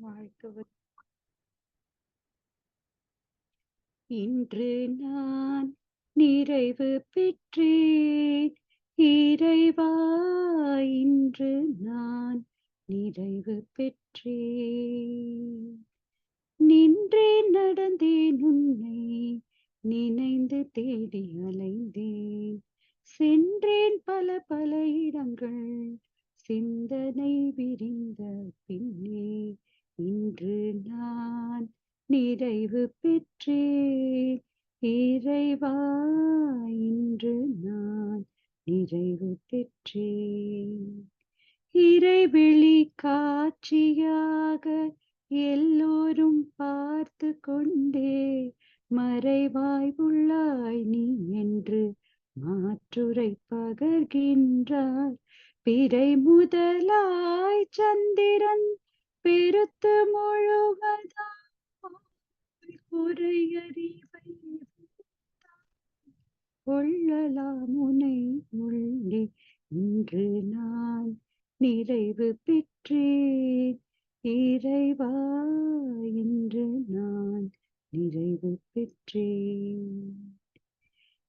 வாழ்த்துவது இன்று நான் நிறைவு பெற்றேன். இறைவா இன்று நான் நிறைவு பெற்றேன். நின்றே நடந்தேன் உன்னை நினைந்து தேடி அலைந்தேன். சென்றேன் பல பல இடங்கள் சிந்தனை விரிந்த பின்னே. இன்று நான் நிறைவு பெற்றேன். இறைவா இன்று நான் நிறைவு பெற்றேன். இறைவெளி காட்சியாக எல்லோரும் பார்த்து கொண்டே மறைவாய் உள்ளாய் நீ என்று மாற்றுரை பகர்கின்றார். பிறை முதலாய் சந்திரன் பெருத்து முழுவதா குறையறிவை கொள்ளலாம் உனை உள்ளே. இன்று நான் நிறைவு பெற்றேன். இறைவா இன்று நான் நிறைவு பெற்றேன்.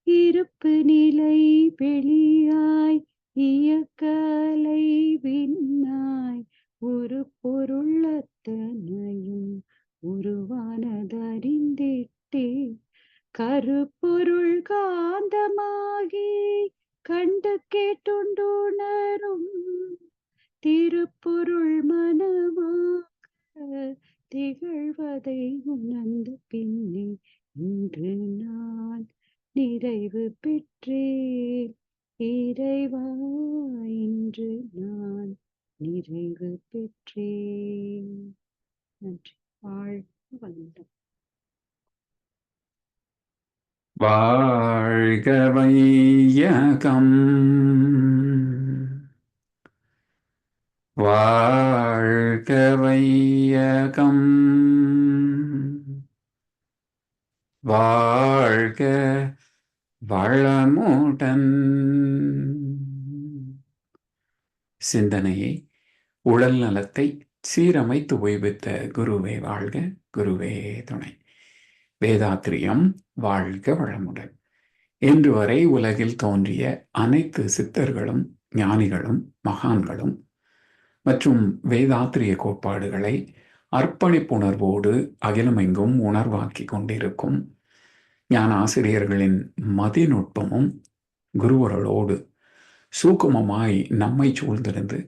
இருப்பு நிலை வெளியாய் இயக்கலை விண்ணாய். ஒரு பொருளத்தனையும் உருவானதறிந்திட்டே. கருப்பொருள் காந்தமாகி கண்டு கேட்டுண்டுணரும். திருப்பொருள் மனமாக திகழ்வதை உணர்ந்த பின்னே இன்று நான் நிறைவு பெற்றேன். இறைவா இன்று நான் நிறைவு பெற்றேன் நன்றி. வாழ்க வளமுடன். வாழ்க வையகம். வாழ்க வையகம். வாழ்க வளமுடன். சிந்தனையை உடல் நலத்தை சீரமைத்து ஓய்வித்த குருவே வாழ்க குருவே துணை. வேதாத்திரியம் வாழ்க வளமுடன். இன்று வரை உலகில் தோன்றிய அனைத்து சித்தர்களும் ஞானிகளும் மகான்களும் மற்றும் வேதாத்திரிய கோட்பாடுகளை அர்ப்பணிப்புணர்வோடு அகிலமெங்கும் உணர்வாக்கி கொண்டிருக்கும் ஞான ஆசிரியர்களின் மதிநுட்பமும் குருவர்களோடு சூக்குமமாய் நம்மை சூழ்ந்திருந்து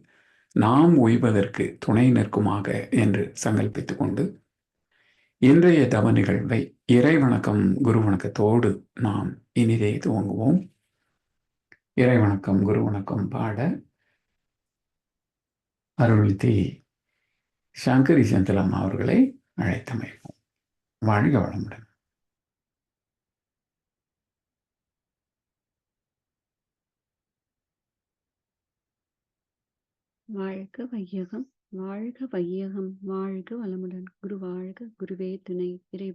நாம் உய்வதற்கு துணை நிற்குமாக என்று சங்கல்பித்து கொண்டு இன்றைய தவ நிகழ்வை இறை வணக்கம் குரு வணக்கத்தோடு நாம் இனிதே துவங்குவோம். இறை வணக்கம் குரு வணக்கம் பாட அருள்தி சங்கரி செந்தலம் அவர்களை அழைத்தமைப்போம். வாழ்க வளமுடன். வாழ்க வையகம் வாழ்க வையகம் வாழ்க வளமுடன். குரு வாழ்க குருவே துணை இறை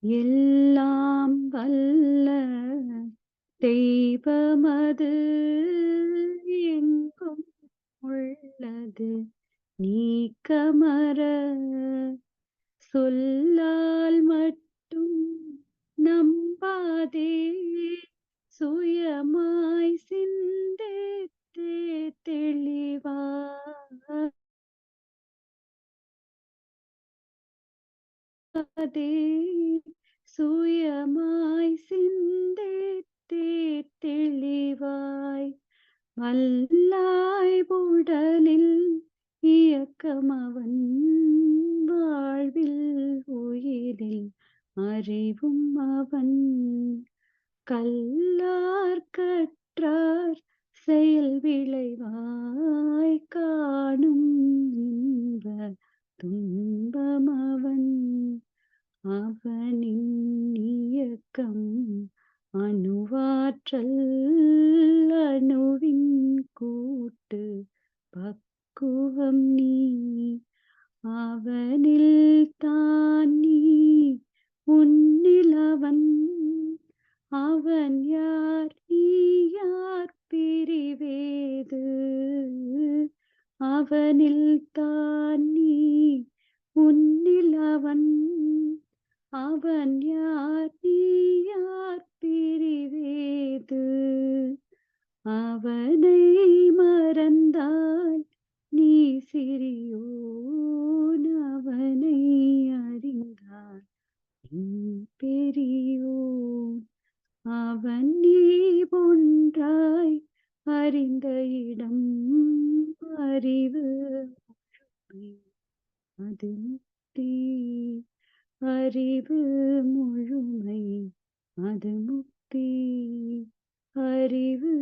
எல்லாம் வல்ல தெய்வமது எங்கும் உள்ளது. நீக்கமர சொல்லால் மட்டும் நம்பாதே. சுயமாய் சிந்தே சிந்தித்தே தெளிவா? அதே சுயமாய் சிந்தித்தே தெளிவாய் வல்லாய் உடலில் இயக்கம் அவன் வாழ்வில் உயிரில் அறிவும் அவன் கல்லார் கற்றார் செயல் விளைவாய் காணும் இன்ப துன்பம் அவன். அவன் அறிந்த இடம் அறிவு. அது முக்தி அறிவு முழுமை. அது முக்தி அறிவு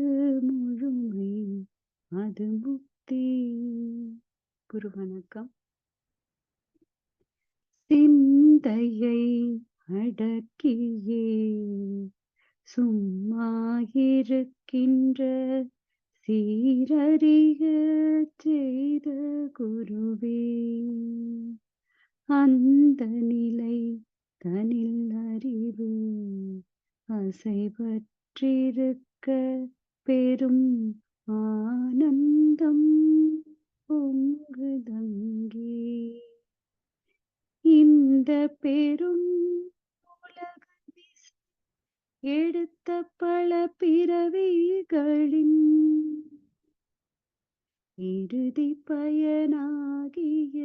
முழுமை. அது முக்தி குரு வணக்கம். சிந்தையை அடக்கியே. சும்மா இருக்கின்ற சீரறிய செய்த குருவே அந்த நிலை தனில் அறிவு அசைவற்றிருக்க பெரும் ஆனந்தம் பொங்குதங்கே. இந்த பெரும் எடுத்த பல பிறவிகளின் இறுதி பயனாகிய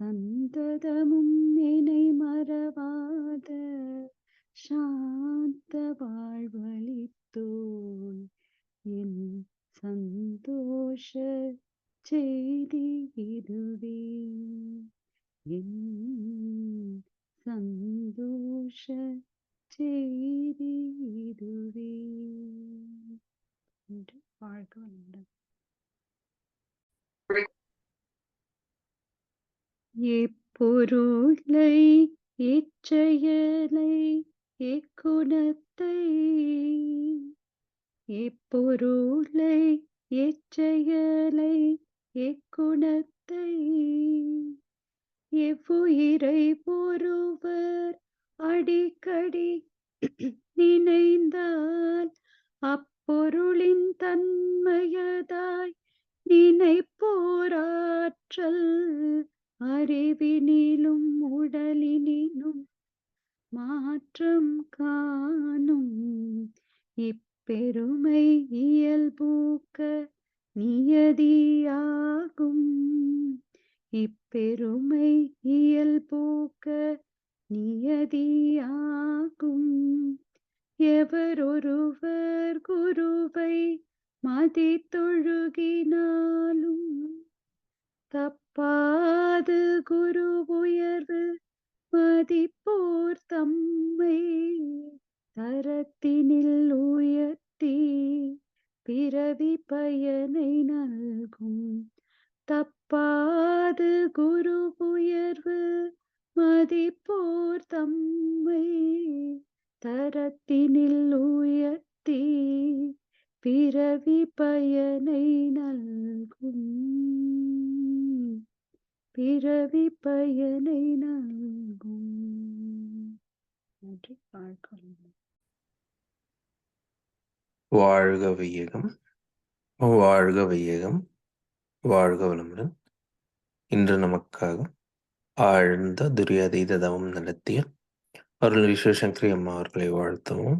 சந்ததமும் நினை மறவாத சாந்த வாழ்வழித்தோய் என் சந்தோஷ செய்தி இதுவே. என் சந்தோஷ செய்தி இதுவே என்று வாழ்க வளமுடன். எப்பொருளை எச்செயலை எக்குணத்தை எப்பொருளை எச்செயலை எக்குணத்தை எவ்வுயிரை அடிக்கடி நினைந்தால் அப்பொருளின் தன்மையதாய் நினைப்போராற்றல் அறிவினிலும் உடலினிலும் மாற்றம் காணும். இப்பெருமை இயல்பூக்க நியதியாகும். இப்பெருமை இயல்பூக்க நியதியாகும். எவரொருவர் குருவை மதித்தொழுகினாலும் தப்பாது குரு உயர்வு மதிப்போர் தம்மை தரத்தினில் உயர்த்தி பிறவி பயனை நல்கும். தப்பாது குரு உயர்வு மதிப்போர் தம்மை தரத்தினில் உயர்த்தி பிறவி பயனை நல்கும். பிறவி பயனை நல்கும். நன்றி வாழ்க்கை வாழ்க வையகம் வாழ்க வையகம் வாழ்க வளமுடன். இன்று நமக்காக ஆழ்ந்த துரியாதீத தவம் நடத்திய அருள் சிவசங்கரி அம்மா அவர்களை வாழ்த்தவும்.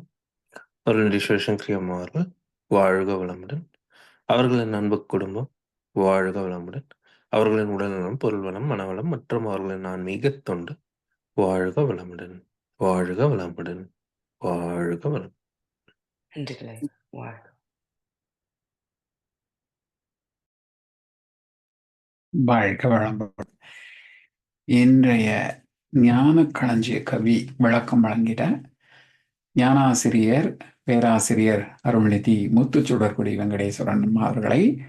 அருள் சிவசங்கரி அம்மா அவர்கள் வாழ்க வளமுடன். அவர்களின் அன்பு குடும்பம் வாழ்க வளமுடன். அவர்களின் உடல்நலம் பொருள் வளம் மனவளம் மற்றும் அவர்களின் ஆன்மீக தொண்டு வாழ்க வளமுடன். வாழ்க வளமுடன். வாழ்க வளம். நன்றிகளை. வாழ்க. வாழ்க வளமுடன். இன்றைய ஞான களஞ்சிய கவி விளக்கம் வழங்கிட ஞானாசிரியர் பேராசிரியர் அருள்நிதி முத்துச்சுடர்குடி வெங்கடேஸ்வரன் அவர்களை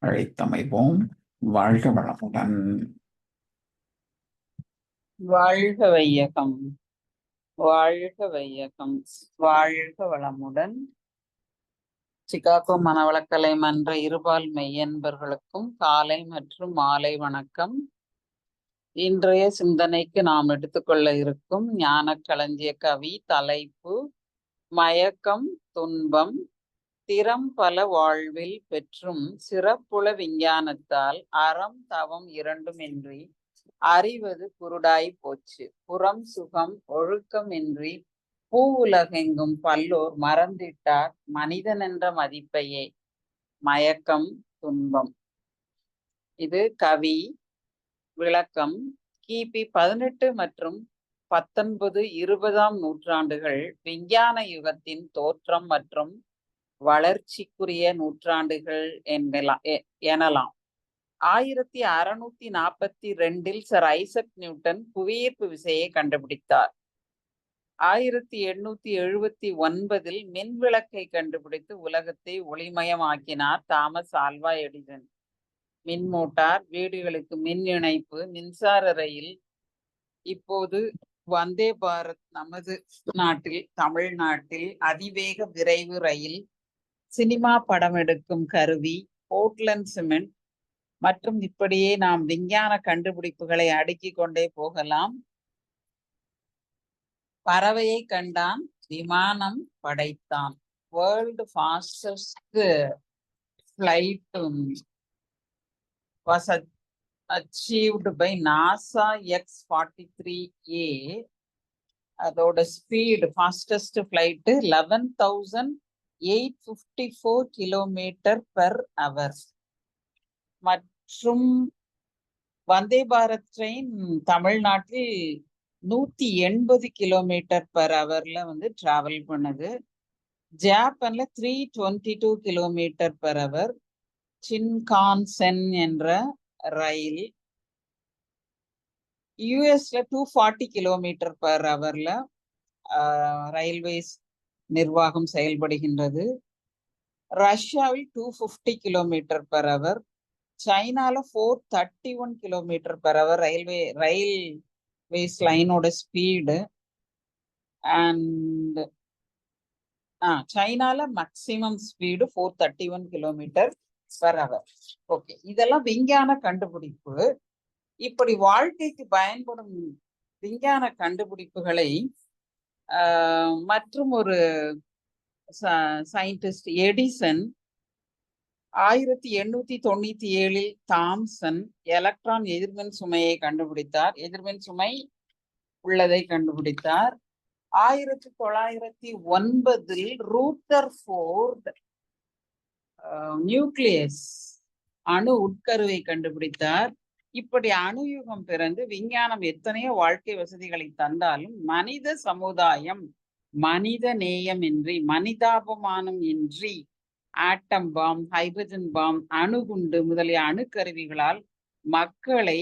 அழைத்தமைப்போம் வாழ்க வளமுடன். வாழ்க வையகம். வாழ்க வையகம். வாழ்க வளமுடன். சிகாகோ மனவளக்கலை மன்ற இருபால் மெய்யன்பர்களுக்கும் காலை மற்றும் மாலை வணக்கம். இன்றைய சிந்தனைக்கு நாம் எடுத்துக்கொள்ள இருக்கும் ஞான களஞ்சிய கவி தலைப்பு மயக்கம் துன்பம் திறம் பல வாழ்வில் பெற்றும் சிறப்புல விஞ்ஞானத்தால் அறம் தவம் இரண்டுமின்றி அறிவது குருடாய் போச்சு. புறம் சுகம் ஒழுக்கமின்றி பூவுலகெங்கும் பல்லோர் மறந்திட்டார் மனிதன் என்ற மதிப்பையே. மயக்கம் துன்பம். இது கவி விளக்கம். கிபி பதினெட்டு மற்றும் பத்தொன்பது இருபதாம் நூற்றாண்டுகள் விஞ்ஞான யுகத்தின் தோற்றம் மற்றும் வளர்ச்சிக்குரிய நூற்றாண்டுகள் என்கலாம் எனலாம். ஆயிரத்தி அறுநூத்தி நாற்பத்தி ரெண்டில் சர் ஐசக் நியூட்டன் புவியீர்ப்பு விசையை கண்டுபிடித்தார். ஆயிரத்தி எண்ணூத்தி எழுபத்தி ஒன்பதில் மின் விளக்கை கண்டுபிடித்து உலகத்தை ஒளிமயமாக்கினார் தாமஸ் ஆல்வா எடிசன். மின் மோட்டார் வீடுகளுக்கு மின் இணைப்பு மின்சார ரயில். இப்போது வந்தே பாரத் நமது நாட்டில் தமிழ்நாட்டில் அதிவேக விரைவு ரயில் சினிமா படம் எடுக்கும் கருவி போர்ட்லண்ட் சிமெண்ட் மற்றும் இப்படியே நாம் விஞ்ஞான கண்டுபிடிப்புகளை அடுக்கிக் கொண்டே போகலாம். பறவையை கண்டான் விமானம் படைத்தான். World fastest flight was achieved by NASA X forty three A அதோட speed fastest flight eleven thousand eight fifty four kilometre per hour மற்றும் வந்தே பாரத் ட்ரெயின் தமிழ்நாட்டில் நூற்றி எண்பது கிலோமீட்டர் பெர் அவரில் வந்து டிராவல் பண்ணுது. ஜாப்பனில் three twenty two kilometre per hour Shinkansen என்ற ரயில் யூஎஸ்ல டூ ஃபார்ட்டி கிலோமீட்டர் பர் ஹவர்ல ரயில்வேஸ் நிர்வாகம் செயல்படுகின்றது. ரஷ்யாவில் two fifty kilometre per hour சைனால four thirty one kilometre per hour railway railways லைனோட speed and ah சைனால maximum speed four thirty one kilometre per okay. இதெல்லாம் விஞ்ஞான கண்டுபிடிப்பு. இப்படி வாழ்க்கைக்கு பயன்படும் விஞ்ஞான கண்டுபிடிப்புகளை ஆஹ், மற்றும் ஒரு சயின்டிஸ்ட் எடிசன் ஆயிரத்தி எண்ணூத்தி தொண்ணூத்தி ஏழில் தாம்சன் எலக்ட்ரான் எதிர்மின் சுமையை கண்டுபிடித்தார். எதிர்மின் சுமை உள்ளதை கண்டுபிடித்தார். ஆயிரத்தி தொள்ளாயிரத்தி ஒன்பதில் ரூத்தர் ஃபோர்ட் நியூக்ளியஸ் அணு உட்கருவை கண்டுபிடித்தார். இப்படி அணுயுகம் பிறந்து விஞ்ஞானம் எத்தனையோ வாழ்க்கை வசதிகளை தந்தாலும் மனித சமுதாயம் மனித நேயம் இன்றி மனிதாபமானம் இன்றி ஆட்டம் பாம் ஹைட்ரஜன் பாம் அணுகுண்டு முதலிய அணுக்கருவிகளால் மக்களை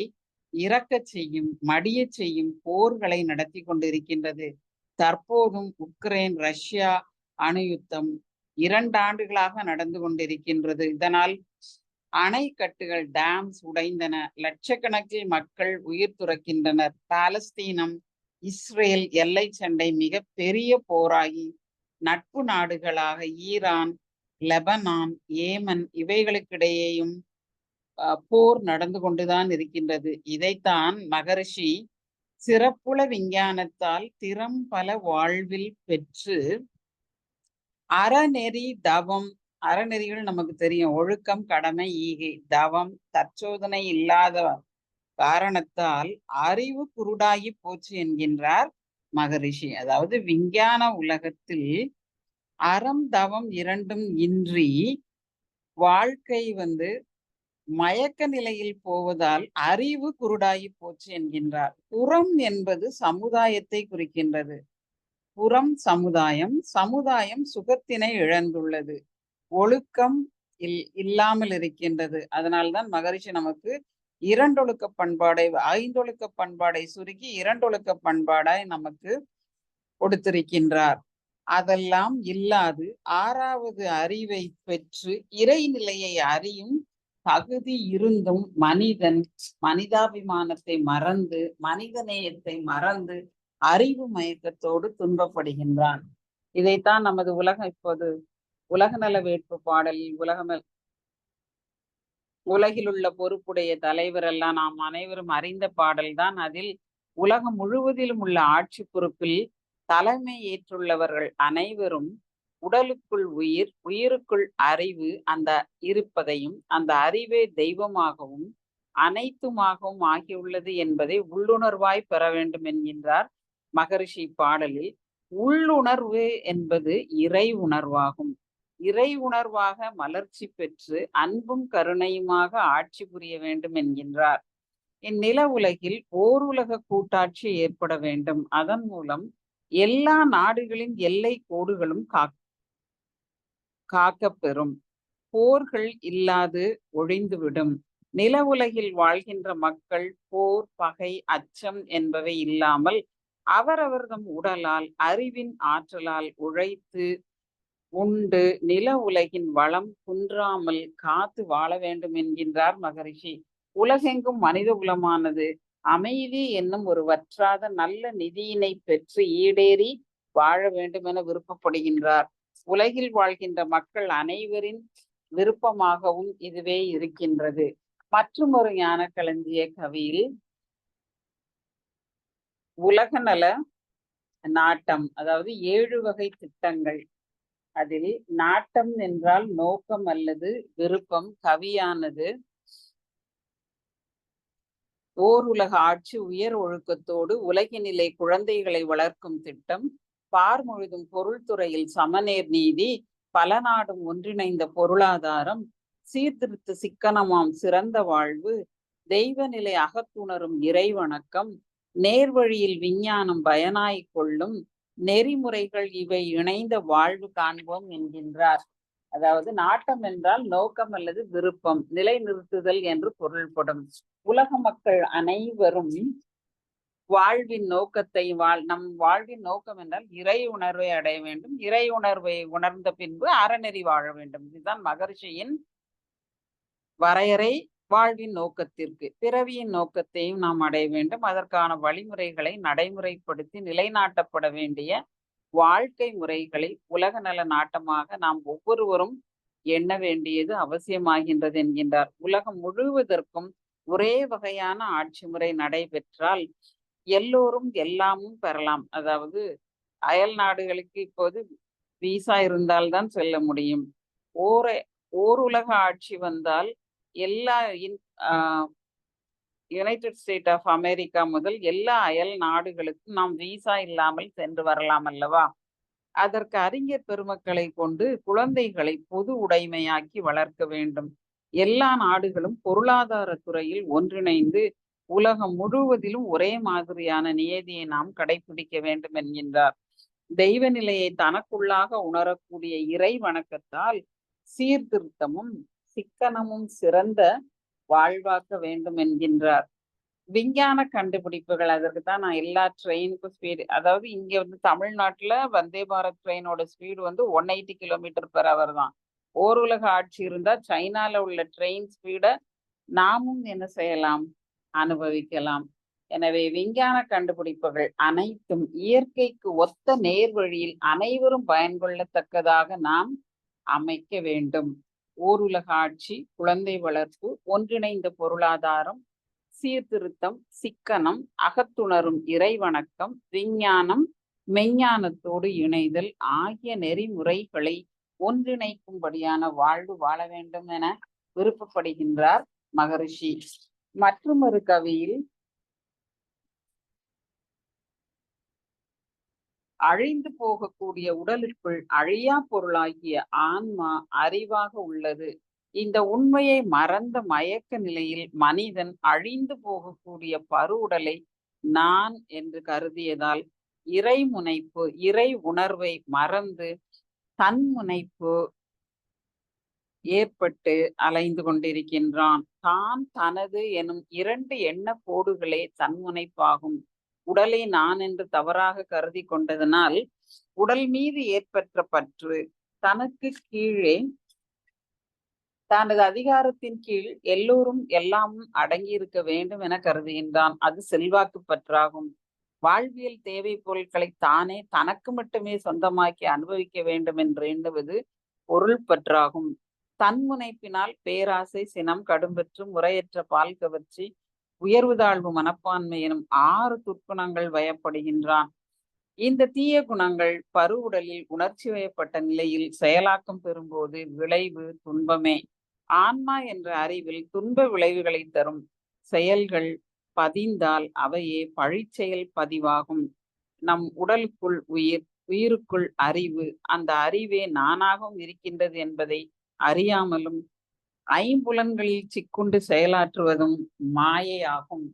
இறக்கச் செய்யும் மடியச் செய்யும் போர்களை நடத்தி கொண்டிருக்கின்றது. தற்போதும் உக்ரைன் ரஷ்யா அணு யுத்தம் இரண்டு ஆண்டுகளாக நடந்து கொண்டிருக்கின்றது. இதனால் அணைக்கட்டுகள் டேம்ஸ் உடைந்தன. லட்சக்கணக்கில் மக்கள் உயிர் துறக்கின்றனர். பாலஸ்தீனம் இஸ்ரேல் எல்லை சண்டை மிக பெரிய போராகி நட்பு நாடுகளாக ஈரான் லெபனான் ஏமன் இவைகளுக்கிடையேயும் அஹ், போர் நடந்து கொண்டுதான் இருக்கின்றது. இதைத்தான் மகரிஷி சிறப்புல விஞ்ஞானத்தால் திறம் பல வாழ்வில் பெற்று அறநெறி தவம். அறநெறிகள் நமக்கு தெரியும். ஒழுக்கம் கடமை ஈகை. தவம் தற்சோதனை இல்லாத காரணத்தால் அறிவு குருடாகி போச்சு என்கின்றார் மகரிஷி. அதாவது விஞ்ஞான உலகத்தில் அறம் தவம் இரண்டும் இன்றி வாழ்க்கை வந்து மயக்க நிலையில் போவதால் அறிவு குருடாகி போச்சு என்கின்றார். புறம் என்பது சமுதாயத்தை குறிக்கின்றது. புறம் சமுதாயம் சமுதாயம் சுகத்தினை இழந்துள்ளது. ஒழுக்கம் இல் இல்லாமல் இருக்கின்றது. அதனால்தான் மகரிஷி நமக்கு இரண்டொழுக்க பண்பாடை ஐந்தொழுக்க பண்பாடை சுருக்கி இரண்டொழுக்க பண்பாடாய் நமக்கு கொடுத்திருக்கின்றார். அதெல்லாம் இல்லாது ஆறாவது அறிவை பெற்று இறைநிலையை அறியும் தகுதி இருந்தும் மனிதன் மனிதாபிமானத்தை மறந்து மனிதநேயத்தை மறந்து அறிவு மயக்கத்தோடு துன்பப்படுகின்றான். இதைத்தான் நமது உலகம் இப்போது உலகநல வேட்பு பாடலில் உலகநல உலகில் உள்ள பொறுப்புடைய தலைவர் எல்லாம் நாம் அனைவரும் அறிந்த பாடல்தான் அதில் உலகம் முழுவதிலும் உள்ள ஆட்சி பொறுப்பில் தலைமை ஏற்றுள்ளவர்கள் அனைவரும் உடலுக்குள் உயிர் உயிருக்குள் அறிவு அந்த இருப்பதையும் அந்த அறிவே தெய்வமாகவும் அனைத்துமாகவும் ஆகியுள்ளது என்பதை உள்ளுணர்வாய் பெற வேண்டும் என்கின்றார் மகரிஷி பாடலில் உள்ளுணர்வு என்பது இறை உணர்வாகும். இறை உணர்வாக மலர்ச்சி பெற்று அன்பும் கருணையுமாக ஆட்சி புரிய வேண்டும் என்கின்றார். இந்நில உலகில் ஓருலக கூட்டாட்சி ஏற்பட வேண்டும். அதன் மூலம் எல்லா நாடுகளின் எல்லை கோடுகளும் காக்கப்பெறும். போர்கள் இல்லாது ஒழிந்துவிடும் நில உலகில் வாழ்கின்ற மக்கள் போர் பகை அச்சம் என்பவை இல்லாமல் அவரவர்தம் உடலால் அறிவின் ஆற்றலால் உழைத்து உண்டு நில உலகின் வளம் குன்றாமல் காத்து வாழ வேண்டும் என்கின்றார் மகரிஷி. உலகெங்கும் மனித குலமானது அமைதி என்னும் ஒரு வற்றாத நல்ல நிதியினை பெற்று ஈடேறி வாழ வேண்டும் என விருப்பப்படுகின்றார். உலகில் வாழ்கின்ற மக்கள் அனைவரின் விருப்பமாகவும் இதுவே இருக்கின்றது. மற்றும் ஒரு ஞான களஞ்சிய கவியில் உலக நல நாட்டம் அதாவது ஏழு வகை திட்டங்கள். அதில் நாட்டம் என்றால் நோக்கம் அல்லது விருப்பம் கவியானது. ஓர் உலக ஆட்சி உயர் ஒழுக்கத்தோடு உலகினிலை குழந்தைகளை வளர்க்கும் திட்டம். பார் முழுதும் பொருள்துறையில் சமநேர் நீதி பல நாடும் ஒன்றிணைந்த பொருளாதாரம். சீர்திருத்த சிக்கனமாம் சிறந்த வாழ்வு தெய்வநிலை அகத்துணரும் இறைவணக்கம். நேர்வழியில் விஞ்ஞானம் பயனாய் கொள்ளும் நெறிமுறைகள் இவை இணைந்த வாழ்வு காண்போம் என்கின்றார். அதாவது நாட்டம் என்றால் நோக்கம் அல்லது விருப்பம் நிலைநிறுத்துதல் என்று பொருள்படும். உலக மக்கள் அனைவரும் வாழ்வின் நோக்கத்தை வாழ் நம் வாழ்வின் நோக்கம் என்றால் இறை உணர்வை அடைய வேண்டும். இறை உணர்வை உணர்ந்த பின்பு அறநெறி வாழ வேண்டும். இதுதான் மகர்ஷியின் வரையறை. வாழ்வின் நோக்கத்திற்கு பிறவியின் நோக்கத்தையும் நாம் அடைய வேண்டும். அதற்கான வழிமுறைகளை நடைமுறைப்படுத்தி நிலைநாட்டப்பட வேண்டிய வாழ்க்கை முறைகளை உலக நல நாட்டமாக நாம் ஒவ்வொருவரும் எண்ண வேண்டியது அவசியமாகின்றது என்கின்றார். உலகம் முழுவதற்கும் ஒரே வகையான ஆட்சி முறை நடைபெற்றால் எல்லோரும் எல்லாமும் பெறலாம். அதாவது அயல் நாடுகளுக்கு இப்போது விசா இருந்தால்தான் செல்ல முடியும். ஓர ஓர் உலக ஆட்சி வந்தால் எல்லா யுனைடெட் ஸ்டேட் ஆஃப் அமெரிக்கா முதல் எல்லா அயல் நாடுகளுக்கும் நாம் விசா இல்லாமல் சென்று வரலாம் அல்லவா? அதற்கு அறிஞர் பெருமக்களை கொண்டு குழந்தைகளை பொது உடைமையாக்கி வளர்க்க வேண்டும். எல்லா நாடுகளும் பொருளாதார துறையில் ஒன்றிணைந்து உலகம் முழுவதிலும் ஒரே மாதிரியான நியதியை நாம் கடைபிடிக்க வேண்டும் என்கின்றார். தெய்வ நிலையை தனக்குள்ளாக உணரக்கூடிய இறை வணக்கத்தால் சீர்திருத்தமும் சிக்கனமும் சிறந்த வாழ்வாக்க வேண்டும் என்கின்றார். விஞ்ஞான கண்டுபிடிப்புகள் அதற்கு தான் நான் எல்லா ட்ரெயினுக்கும் ஸ்பீடு அதாவது இங்க வந்து தமிழ்நாட்டுல வந்தே பாரத் ட்ரெயினோட ஸ்பீடு வந்து one eighty kilometre per hour தான். ஓர் உலக ஆட்சி இருந்தா சைனால உள்ள ட்ரெயின் ஸ்பீடை நாமும் என்ன செய்யலாம்? அனுபவிக்கலாம். எனவே விஞ்ஞான கண்டுபிடிப்புகள் அனைத்தும் இயற்கைக்கு ஒத்த நேர்வழியில் அனைவரும் பயன்கொள்ளத்தக்கதாக நாம் அமைக்க வேண்டும். ஓருலக ஆட்சி குழந்தை வளர்ப்பு ஒன்றிணைந்த பொருளாதாரம் சீர்திருத்தம் சிக்கனம் அகத்துணரும் இறைவணக்கம் விஞ்ஞானம் மெஞ்ஞானத்தோடு இணைதல் ஆகிய நெறிமுறைகளை ஒன்றிணைக்கும்படியான வாழ்வு வாழ வேண்டும் என விருப்பப்படுகின்றார் மகரிஷி. மற்றொரு கவியில் அழிந்து போகக்கூடிய உடலுக்குள் அழியா பொருளாகிய ஆன்மா அறிவாக உள்ளது. இந்த உண்மையை மறந்த மயக்க நிலையில் மனிதன் அழிந்து போகக்கூடிய பருவுடலை நான் என்று கருதியதால் இறை முனைப்பு இறை உணர்வை மறந்து தன்முனைப்பு ஏற்பட்டு அலைந்து கொண்டிருக்கின்றான். தான் தனது எனும் இரண்டு எண்ண கோடுகளே தன்முனைப்பாகும் உடலை நான் என்று தவறாக கருதி கொண்டதனால் உடல் மீது ஏற்பட்ட பற்று தனக்கு கீழே தனது அதிகாரத்தின் கீழ் எல்லோரும் எல்லாமும் அடங்கி இருக்க வேண்டும் என கருதுகின்றான். அது செல்வாக்கு பற்றாகும். வாழ்வியல் தேவை பொருட்களை தானே தனக்கு மட்டுமே சொந்தமாக்கி அனுபவிக்க வேண்டும் என்று எண்ணுவது பொருள் பற்றாகும். தன்முனைப்பினால் பேராசை சினம் கடும்பற்று முறையற்ற பால் கவர்ச்சி உயர்வு தாழ்வு மனப்பான்மை எனும் ஆறு துர்க்குணங்கள் வயப்படுகின்றான். இந்த தீய குணங்கள் பருவுடலில் உணர்ச்சி வயப்பட்ட நிலையில் செயலாக்கம் பெறும்போது விளைவு துன்பமே. ஆன்மா என்ற அறிவில் துன்ப விளைவுகளை தரும் செயல்கள் பதிந்தால் அவையே பழிச்செயல் பதிவாகும். நம் உடலுக்குள் உயிர் உயிருக்குள் அறிவு அந்த அறிவே நானாகவும் இருக்கின்றது என்பதை அறியாமலும் ஐம்புலன்களில் சிக்குண்டு செயலாற்றுவதும் மாயையாகும்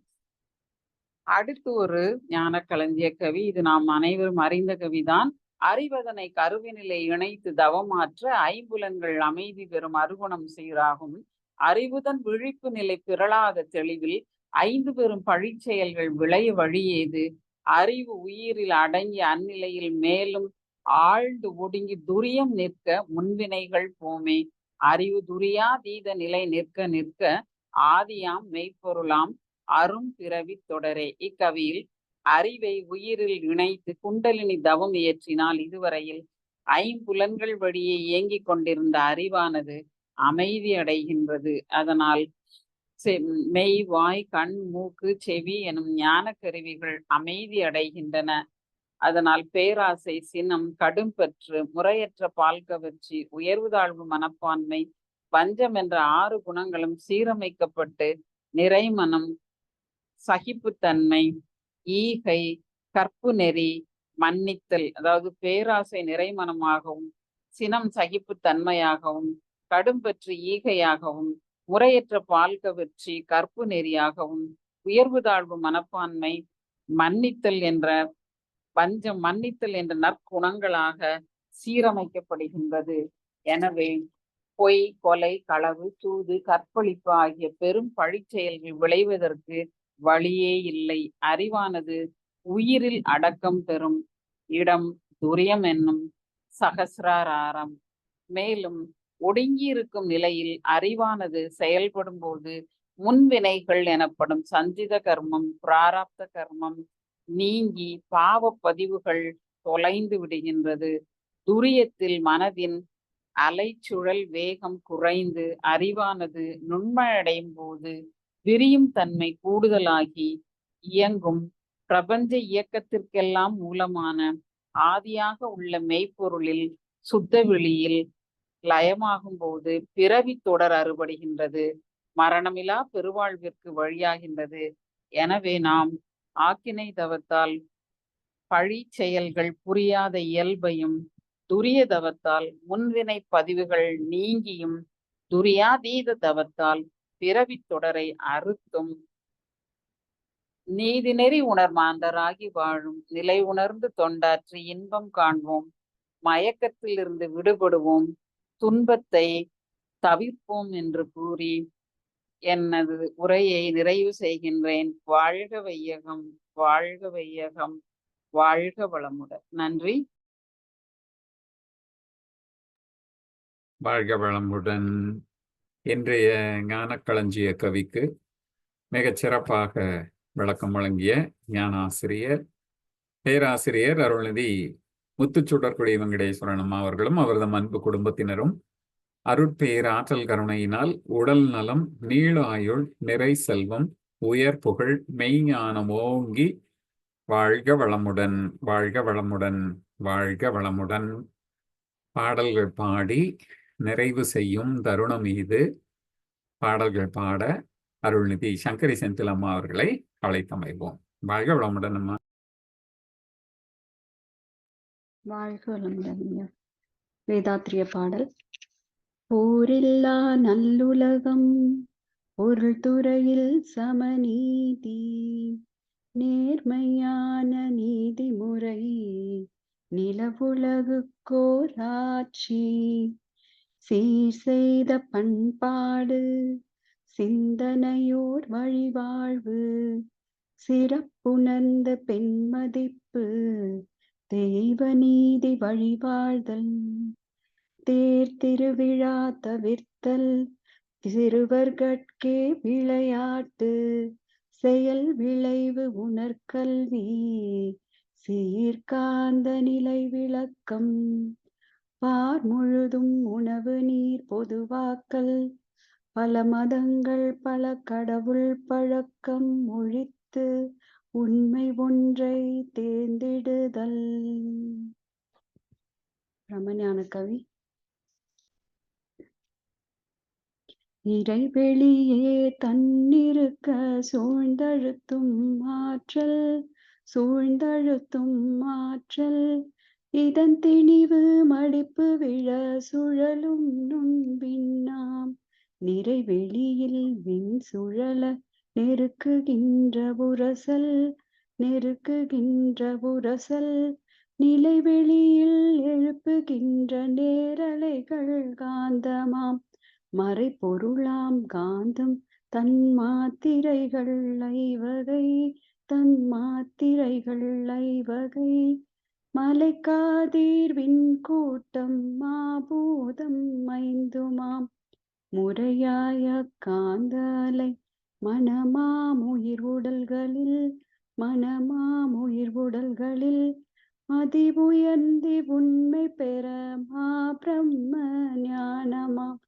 அடுத்து ஒரு ஞான களஞ்சிய கவி இது நாம் அனைவரும் அறிந்த கவிதான். அறிவதனை கருவினிலை இணைத்து தவமாற்ற ஐம்புலன்கள் அமைதி பெறும் அருகுணம் சீராகும். அறிவுதன் விழிப்பு நிலை பிறளாத தெளிவில் ஐந்து பெரும் பழிச்செயல்கள் விளைய வழியேது. அறிவு உயிரில் அடங்கி அந்நிலையில் மேலும் ஆழ்ந்து ஒடுங்கி துரியம் நிற்க முன்வினைகள் போமே. அறிவு துரியாதீத நிலை நிற்க நிற்க ஆதியாம் மெய்ப்பொருளாம் அரும் பிறவி தொடரே. இக்கவியில் அறிவை உயிரில் இணைத்து குண்டலினி தவம் இயற்றினால் இதுவரையில் ஐம்புலன்கள் வழியே இயங்கிக் கொண்டிருந்த அறிவானது அமைதி அடைகின்றது. அதனால் செ- மெய் வாய் கண் மூக்கு செவி எனும் ஞான கருவிகள் அமைதி அடைகின்றன. அதனால் பேராசை சினம் கடும் பெற்று முறையற்ற பால் கவர்ச்சி உயர்வு தாழ்வு மனப்பான்மை பஞ்சம் என்ற ஆறு குணங்களும் சீரமைக்கப்பட்டு நிறைமனம் சகிப்புத்தன்மை ஈகை கற்பு நெறி மன்னித்தல் அதாவது பேராசை நிறைமனமாகவும் சினம் சகிப்புத்தன்மையாகவும் கடும்பற்று ஈகையாகவும் முறையற்ற பால் கவர்ச்சி கற்பு நெறியாகவும் உயர்வு தாழ்வு மனப்பான்மை மன்னித்தல் என்ற பஞ்சம் மன்னித்தல் என்ற நற்குணங்களாக சீரமைக்கப்படுகின்றது. எனவே பொய் கொலை களவு தூது கற்பழிப்பு ஆகிய பெரும் பழிச்செயல்கள் விளைவதற்கு வழியே இல்லை. அறிவானது உயிரில் அடக்கம் பெறும் இடம் துரியம் என்னும் சகசிராரம் மேலும் ஒடுங்கியிருக்கும் நிலையில் அறிவானது செயல்படும் போது முன்வினைகள் எனப்படும் சஞ்சித கர்மம் பிராராப்த கர்மம் நீங்கி பாவ பதிவுகள் தொலைந்து விடுகின்றது. துரியத்தில் மனதின் அலைச்சுழல் வேகம் குறைந்து அறிவானது நுண்மையடையும் போது விரியும் தன்மை கூடுதலாகி இயங்கும். பிரபஞ்ச இயக்கத்திற்கெல்லாம் மூலமான ஆதியாக உள்ள மெய்ப்பொருளில் சுத்த வெளியில் லயமாகும் போது பிறவி தொடர் அறுபடுகின்றது. மரணமிலா பெருவாழ்விற்கு வழியாகின்றது. எனவே நாம் ஆக்கினை தவத்தால் பழி செயல்கள் புரியாத இயல்பையும் துரிய தவத்தால் முன்வினை பதிவுகள் நீங்கியும் துரியாதீத தவத்தால் பிறவி தொடரை அறுத்தும். நீதிநெறி உணர்மாந்தராகி வாழும் நிலை உணர்ந்து தொண்டாற்றி இன்பம் காண்போம் மயக்கத்திலிருந்து விடுபடுவோம் துன்பத்தை தவிர்ப்போம் என்று கூறி எனது உரையை நிறைவு செய்கின்றேன். வாழ்க வையகம் வாழ்க வையகம் வாழ்க வளமுடன். நன்றி. வாழ்க வளமுடன். இன்றைய ஞானக்களஞ்சிய கவிக்கு மிகச் சிறப்பாக விளக்கம் வழங்கிய ஞானாசிரியர் பேராசிரியர் அருள்நிதி முத்துச்சுடர்குடி வெங்கடேஸ்வரன் அவர்களும் அவரது அன்பு குடும்பத்தினரும் அருட்பேராற்றல் கருணையினால் உடல் நலம் நீள ஆயுள் நிறை செல்வம் உயர் புகழ் மெய்ஞானம் ஓங்கி வாழ்க வளமுடன் வாழ்க வளமுடன் வாழ்க வளமுடன். பாடல்கள் பாடி நிறைவு செய்யும் தருணம் இது. பாடல்கள் பாட அருள்நிதி சங்கரி செந்தில் அம்மா அவர்களை அழைத்தமைவோம். வாழ்க வளமுடன் அம்மா. வாழ்க வளமுடன் வேதாத்திரிய பாடல். போரில்லா நல்லுலகம் பொருள் துறையில் சமநீதி நேர்மையான நீதிமுறை நிலவுலகுக்கோராட்சி சீர் செய்த பண்பாடு சிந்தனையோர் வழிவாழ்வு சிறப்புணர்ந்த பெண்மதிப்பு தெய்வ நீதி வழிவாழ்தல். தேர் திருவிழா தவிர்த்தல் சிறுவர்கட்கே விளையாட்டு செயல் விளைவு உணர்கல்வி சீர்காந்த நிலை விளக்கம் பார் முழுதும் உணவு நீர் பொதுவாக்கல் பல மதங்கள் பல கடவுள் பழக்கம் ஒழித்து உண்மை ஒன்றை தேர்ந்திடுதல். ரமஞான கவி. இறைவெளியே தன்னிருக்க சூழ்ந்தழுத்தும் ஆற்றல் சூழ்ந்தழுத்தும் ஆற்றல். இதன் திணிவு மடிப்பு விழ சுழலும் நுண்பின்னாம் நிறைவெளியில் விண் சுழல நெருக்குகின்ற புரசல் நெருக்குகின்ற நிலை நிலைவெளியில் எழுப்புகின்ற நேரலைகள் காந்தமாம். மறைபொருளாம் காந்தம் தன் மாத்திரைகள் ஐவகை தன் மாத்திரைகள் ஐவகை. மலைக்காதீர்வின் கூட்டம் மாபூதம் ஐந்துமாம். முறையாய காந்தலை மனமாமுயிர் உடல்களில் மனமாமுயிர் உடல்களில் மதிபுயர்ந்தி உண்மை பெற மா பிரம்ம ஞானமாம்.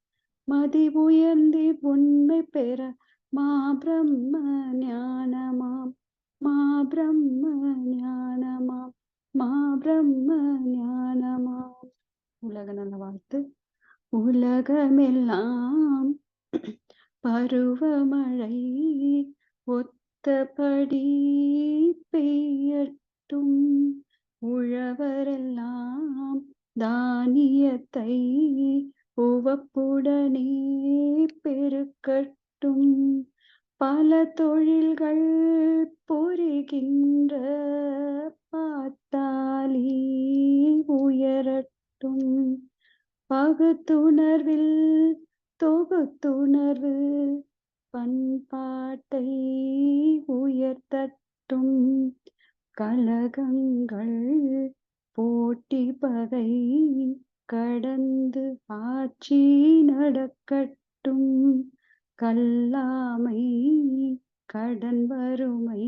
மதி உயர்ந்தி உண்மை பெற மா பிரம்ம ஞானமாம். மா பிரம்ம ஞானமாம். மா பிரம்ம ஞானமாம். உலக நல்ல வாழ்த்து. உலகமெல்லாம் பருவமழை ஒத்தபடி பெய்யட்டும். உழவரெல்லாம் தானியத்தை உவப்புடனே பெருக்கட்டும். பல தொழில்கள் புரிகின்ற பாட்டாளி உயரட்டும். பகுத்துணர்வில் தொகுத்துணர்வு பண்பாட்டை உயர்த்தட்டும். கலகங்கள் போட்டி பகை கடந்து ஆட்சி நடக்கட்டும். கல்லாமை கடன் வறுமை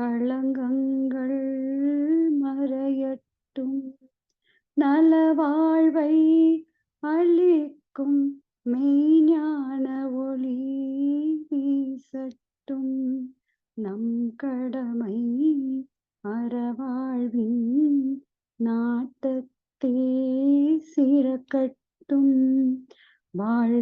களங்கங்கள் மறையட்டும். நலவாழ்வை அளிக்கும் மெய்ஞான ஒளி வீசட்டும். நம் கடமை அறவா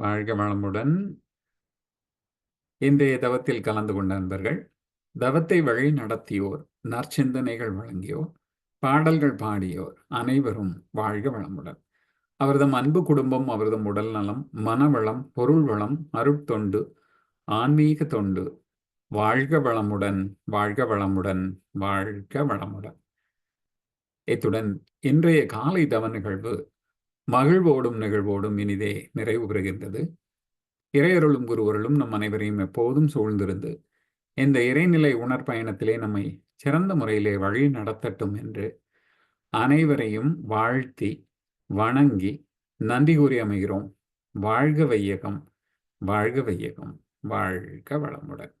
வாழ்க வளமுடன். இன்றைய தவத்தில் கலந்து கொண்ட நண்பர்கள் தவத்தை வழி நடத்தியோர் நற்சிந்தனைகள் வழங்கியோர் பாடல்கள் பாடியோர் அனைவரும் வாழ்க வளமுடன். அவர்தம் அன்பு குடும்பம் அவர்தம் உடல் நலம் மனவளம் பொருள் வளம் அருட்தொண்டு ஆன்மீக தொண்டு. வாழ்க வளமுடன் வாழ்க வளமுடன் வாழ்க வளமுடன். இத்துடன் இன்றைய காலை தவ நிகழ்வு மகிழ்வோடும் நிகழ்வோடும் இனிதே நிறைவு பெறுகின்றது. இறையருளும் குருவருளும் நம் அனைவரையும் எப்போதும் சூழ்ந்திருந்து இந்த இறைநிலை உணர்பயணத்திலே நம்மை சிறந்த முறையிலே வழி நடத்தட்டும் என்று அனைவரையும் வாழ்த்தி வணங்கி நன்றி கூறி அமைகிறோம். வாழ்க வையகம் வாழ்க வையகம் வாழ்க வளமுடன்.